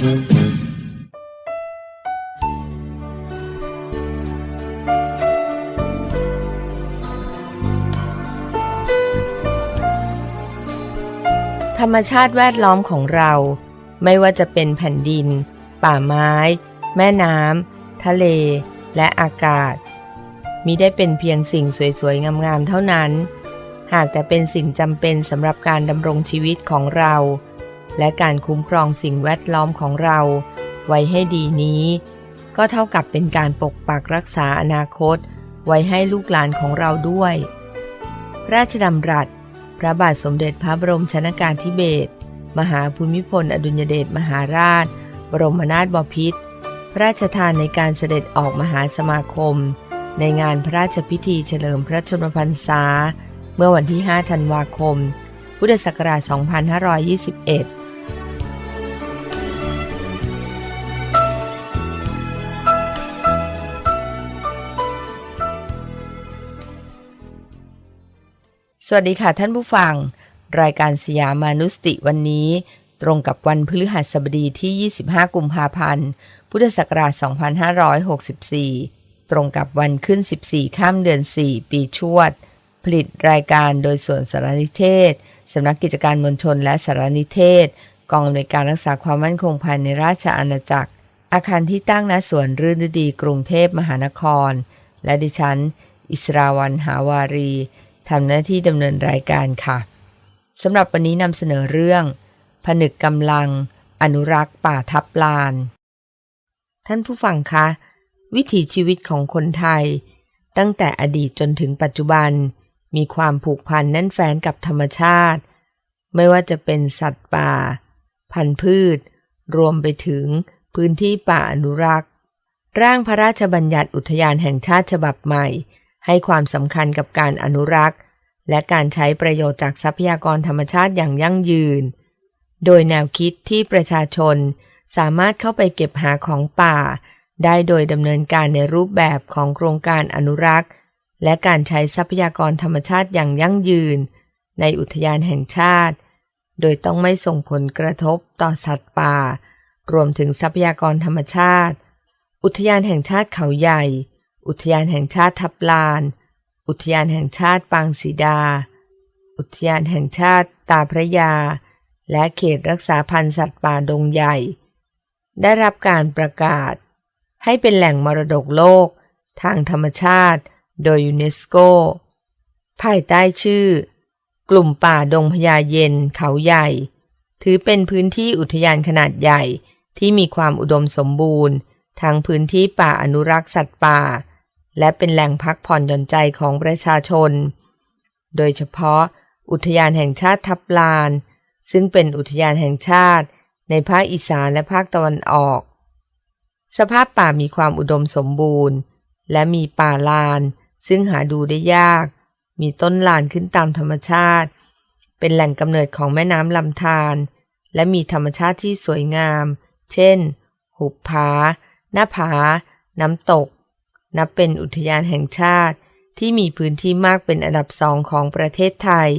ธรรมชาติแวดล้อมของเรา ไม่ว่าจะเป็นแผ่นดิน ป่าไม้ แม่น้ำทะเล และอากาศ มิได้เป็นเพียงสิ่งสวยๆ งามๆ เท่านั้น หากแต่เป็นสิ่งจำเป็นสำหรับการดำรงชีวิตของเรา และการคุ้มครองสิ่งแวดล้อมของเรา ไว้ให้ดีนี้ ก็เท่ากับเป็นการปกปักรักษาอนาคต ไว้ให้ลูกหลานของเราด้วย พระราชดำรัส พระบาทสมเด็จพระบรมชนากาธิเบศรมหาภูมิพล อดุลยเดชมหาราช บรมนาถบพิตรพระราชทานในการเสด็จออกมหาสมาคม ในงานพระราชพิธีเฉลิมพระชนมพรรษา เมื่อวันที่ 5 ธันวาคม พุทธศักราช 2521 สวัสดีค่ะท่านผู้ฟัง รายการสยามานุสติวันนี้ ตรงกับวันพฤหัสบดีที่ 25 กุมภาพันธ์ พุทธศักราช 2564 ตรงกับวันขึ้น 14 ข้ามเดือน 4 ปีชวด ผลิตรายการโดยส่วนสารนิเทศ สำนักกิจการมวลชนและสารนิเทศ กองอำนวยการรักษาความมั่นคงภายในราชอาณาจักร อาคารที่ตั้งณสวนรื่นฤดีกรุงเทพมหานคร และดิฉัน อิสราวันหาวารี ทำหน้าที่ดำเนินรายการค่ะสำหรับวันนี้นำเสนอเรื่อง ผนึกกำลัง อนุรักษ์ป่าทับลาน ท่านผู้ฟังคะ วิถีชีวิตของคนไทย ตั้งแต่อดีตจนถึงปัจจุบัน มีความผูกพันแน่นแฟ้นกับธรรมชาติ ไม่ว่าจะเป็นสัตว์ป่า พันธุ์พืช รวมไปถึงพื้นที่ป่าอนุรักษ์ ร่างพระราชบัญญัติอุทยานแห่งชาติฉบับใหม่ ให้ความสำคัญกับการอนุรักษ์ และการใช้ประโยชน์จากทรัพยากรธรรมชาติอย่างยั่งยืน โดยแนวคิดที่ประชาชนสามารถเข้าไปเก็บหาของป่า ได้โดยดำเนินการในรูปแบบของโครงการอนุรักษ์ และการใช้ทรัพยากรธรรมชาติอย่างยั่งยืน ในอุทยานแห่งชาติ โดยต้องไม่ส่งผลกระทบต่อสัตว์ป่า รวมถึงทรัพยากรธรรมชาติ อุทยานแห่งชาติเขาใหญ่ อุทยานแห่งชาติทับลาน อุทยานแห่งชาติปางสีดา อุทยานแห่งชาติตาพระยา และเขตรักษาพันธุ์สัตว์ป่าดงใหญ่ ได้รับการประกาศ ให้เป็นแหล่งมรดกโลก ทางธรรมชาติ โดยยูเนสโก ภายใต้ชื่อ กลุ่มป่าดงพญาเย็นเขาใหญ่ ถือเป็นพื้นที่อุทยานขนาดใหญ่ที่มีความอุดมสมบูรณ์ทั้งพื้นที่ป่าอนุรักษ์สัตว์ป่า และเป็นแหล่งพักผ่อนหย่อนใจของประชาชน โดยเฉพาะอุทยานแห่งชาติทับลาน ซึ่งเป็นอุทยานแห่งชาติ ในภาคอีสานและภาคตะวันออก สภาพป่ามีความอุดมสมบูรณ์ และมีป่าลาน ซึ่งหาดูได้ยาก มีต้นลานขึ้นตามธรรมชาติ เป็นแหล่งกำเนิดของแม่น้ำลำธารและมีธรรมชาติที่สวยงาม เช่น หุบผา หน้าผา น้ำตก นับเป็นอุทยานแห่งชาติที่มีพื้นที่มากเป็นอันดับสองของประเทศไทย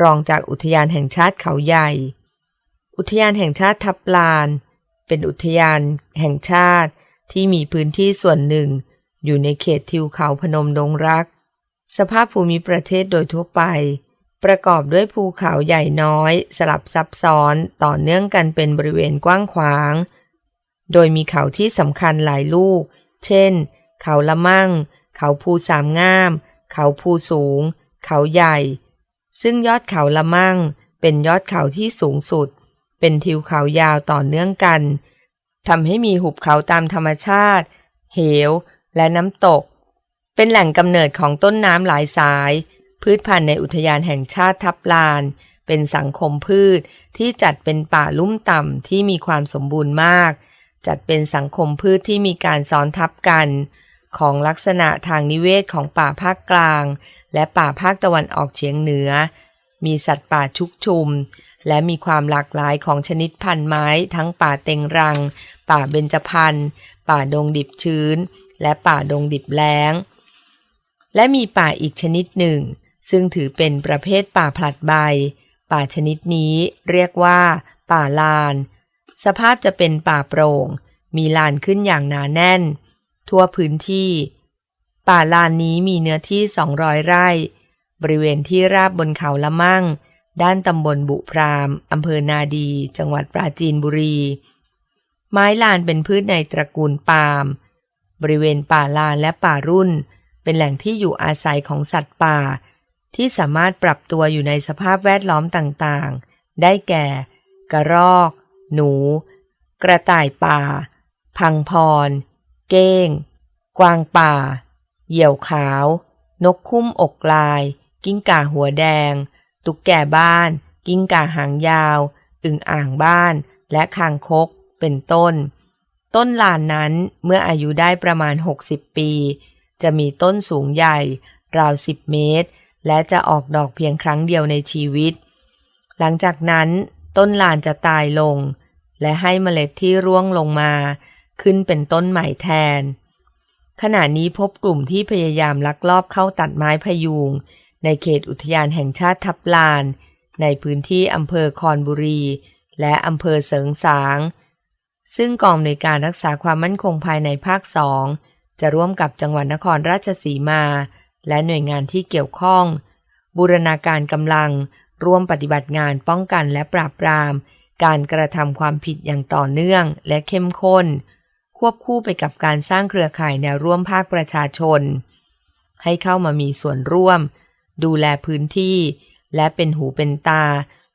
รองจากอุทยานแห่งชาติเขาใหญ่ อุทยานแห่งชาติทับลาน เป็นอุทยานแห่งชาติที่มีพื้นที่ส่วนหนึ่ง อยู่ในเขตทิวเขาพนมดงรัก สภาพภูมิประเทศโดยทั่วไป ประกอบด้วยภูเขาใหญ่น้อย สลับซับซ้อนต่อเนื่องกันเป็นบริเวณกว้างขวาง โดยมีเขาที่สำคัญหลายลูก เช่น เขาละมั่ง เขาภูสามงาม เขาภูสูง เขาใหญ่ ซึ่งยอดเขาละมั่ง เป็นยอดเขาที่สูงสุด เป็นทิวเขายาวต่อเนื่องกันทำให้มีหุบเขาตามธรรมชาติ เหว และน้ำตก เป็นแหล่งกำเนิดของต้นน้ำหลายสาย พืชพันธุ์ในอุทยานแห่งชาติทับลาน เป็นสังคมพืชที่จัดเป็นป่าลุ่มต่ำที่มีความสมบูรณ์มาก จัดเป็นสังคมพืชที่มีการซ้อนทับกัน ของลักษณะทางนิเวศของป่าภาคกลาง และป่าภาคตะวันออกเฉียงเหนือ มีสัตว์ป่าชุกชุม และมีความหลากหลายของชนิดพันธุ์ไม้ ทั้งป่าเต็งรัง ป่าเบญจพรรณป่าดงดิบชื้น และป่าดงดิบแล้ง และมีป่าอีกชนิดหนึ่ง ซึ่งถือเป็นประเภทป่าผลัดใบ ป่าชนิดนี้เรียกว่า ป่าลาน สภาพจะเป็นป่าโปร่ง มีลานขึ้นอย่างหนาแน่น ทั่วพื้นที่ ป่าลานนี้มีเนื้อที่ 200 ไร่ บริเวณที่ราบบนเขาละมั่ง ด้านตำบลบุพรามอำเภอนาดี จังหวัดปราจีนบุรี ไม้ลานเป็นพืชในตระกูลปาล์ม บริเวณป่าลานและป่ารุ่น เป็นแหล่งที่อยู่อาศัยของสัตว์ป่า ที่สามารถปรับตัวอยู่ในสภาพแวดล้อมต่างๆ ได้แก่ กระรอก หนู กระต่ายป่า พังพร เก้ง กวางป่า เหยี่ยวขาว นกคุ้มอกลาย กิ้งก่าหัวแดง ตุ๊กแกบ้าน กิ้งก่าหางยาว อึ่งอ่างบ้าน และคางคก เป็นต้น ต้นลานนั้นเมื่ออายุได้ประมาณ 60 ปี จะมีต้นสูงใหญ่ ราว 10 เมตร และจะออกดอกเพียงครั้งเดียวในชีวิต หลังจากนั้นต้นลานจะตายลง และให้เมล็ดที่ร่วงลงมา ขึ้นเป็นต้นใหม่แทน ขณะนี้พบกลุ่มที่พยายามลักลอบเข้าตัดไม้พยุง ในเขตอุทยานแห่งชาติทับลาน ในพื้นที่อำเภอคอนบุรี และอำเภอเสริงสาง ซึ่งกองในวยการรักษาความมั่นคงภายในภาคสองจะร่วมกับจังหวัดนครราชสีมา และหน่วยงานที่เกี่ยวข้อง บูรณาการกำลังร่วมปฏิบัติงานป้องกันและปราบปราม การกระทำความผิดอย่างต่อเนื่องและเข้มข้น ควบคู่ไปกับการสร้างเครือข่ายแนวร่วมภาคประชาชน ให้เข้ามามีส่วนร่วม ดูแลพื้นที่ และเป็นหูเป็นตา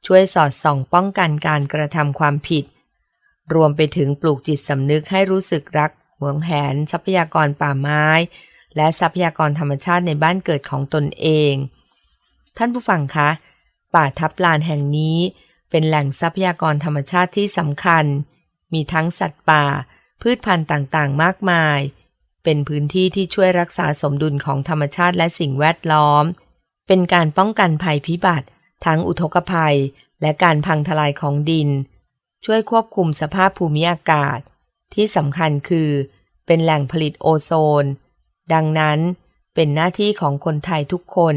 ช่วยสอดส่องป้องกันการกระทำความผิด รวมไปถึงปลูกจิตสำนึกให้รู้สึกรักหวงแหน ทรัพยากรป่าไม้ และทรัพยากรธรรมชาติในบ้านเกิดของตนเอง ท่านผู้ฟังคะ ป่าทับลานแห่งนี้ เป็นแหล่งทรัพยากรธรรมชาติที่สำคัญ มีทั้งสัตว์ป่า พืชพันธุ์ต่างๆ มากมาย เป็นพื้นที่ที่ช่วยรักษาสมดุลของธรรมชาติและสิ่งแวดล้อม เป็นการป้องกันภัยพิบัติ ทั้งอุทกภัย และการพังทลายของดิน ช่วยควบคุมสภาพภูมิอากาศ ที่สำคัญคือ เป็นแหล่งผลิตโอโซน ดังนั้นเป็นหน้าที่ของคนไทยทุกคน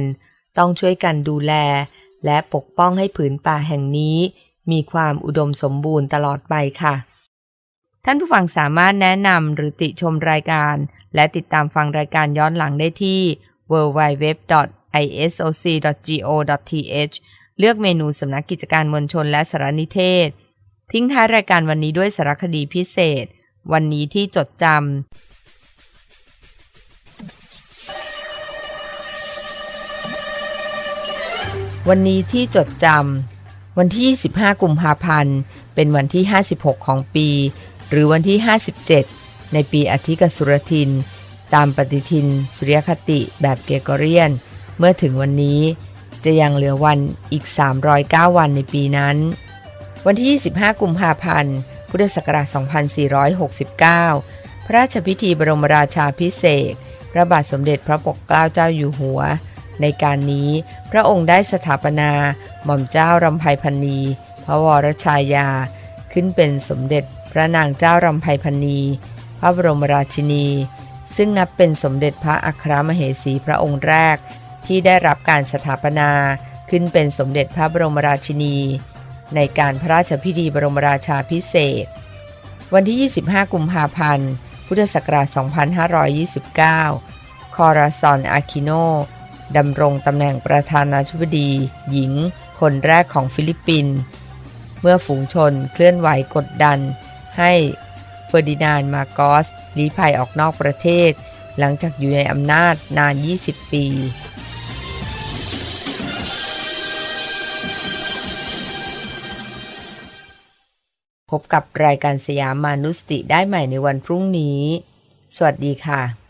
ต้องช่วยกันดูแล และปกป้องให้ผืนป่าแห่งนี้ มีความอุดมสมบูรณ์ตลอดไปค่ะ ท่านผู้ฟังสามารถแนะนำหรือติชมรายการ และติดตามฟังรายการย้อนหลังได้ที่ www.isoc.go.th เลือกเมนูสำนักกิจการมวลชนและสารนิเทศ ทิ้งท้ายรายการวันนี้ด้วยสารคดีพิเศษ วันนี้ที่จดจำวันนี้ที่จดจำวันที่ 25 กุมภาพันธ์ เป็นวันที่ 56 ของปี หรือวันที่ 57 ในปีอธิกสุรทิน ตามปฏิทิน สุริยคติแบบเกเกเรียน เมื่อถึงวันนี้จะยังเหลือวันอีก 309 วันในปีนั้น วันที่ 25 กุมภาพันธ์ พุทธศักราช 2469 พระราชพิธีบรมราชาพิเศษ พระบาทสมเด็จพระปกเกล้าเจ้าอยู่หัว ในการนี้พระองค์ได้สถาปนาหม่อมเจ้ารำไพพันนีพระวรชายา ขึ้นเป็นสมเด็จ ระนางเจ้ารำไพพันนีพระบรมราชินี ซึ่งนับเป็นสมเด็จพระอัครมเหสีพระองค์แรก ที่ได้รับการสถาปนาขึ้นเป็นสมเด็จพระบรมราชินี ในการพระราชพิธีบรมราชาพิเศษ วันที่ 25 กุมภาพันธ์ พุทธศักราช 2529 คอราซอน อาคิโนดำรงตำแหน่งประธานาธิบดี หญิง คนแรกของฟิลิปปินส์เมื่อฝูงชนเคลื่อนไหวกดดัน ให้เฟอร์ดินานด์มาโกสลี้ภัยออกนอกประเทศ หลังจากอยู่ในอำนาจนาน 20 ปีพบกับรายการสยามมานุสติได้ใหม่ในวันพรุ่งนี้ สวัสดีค่ะ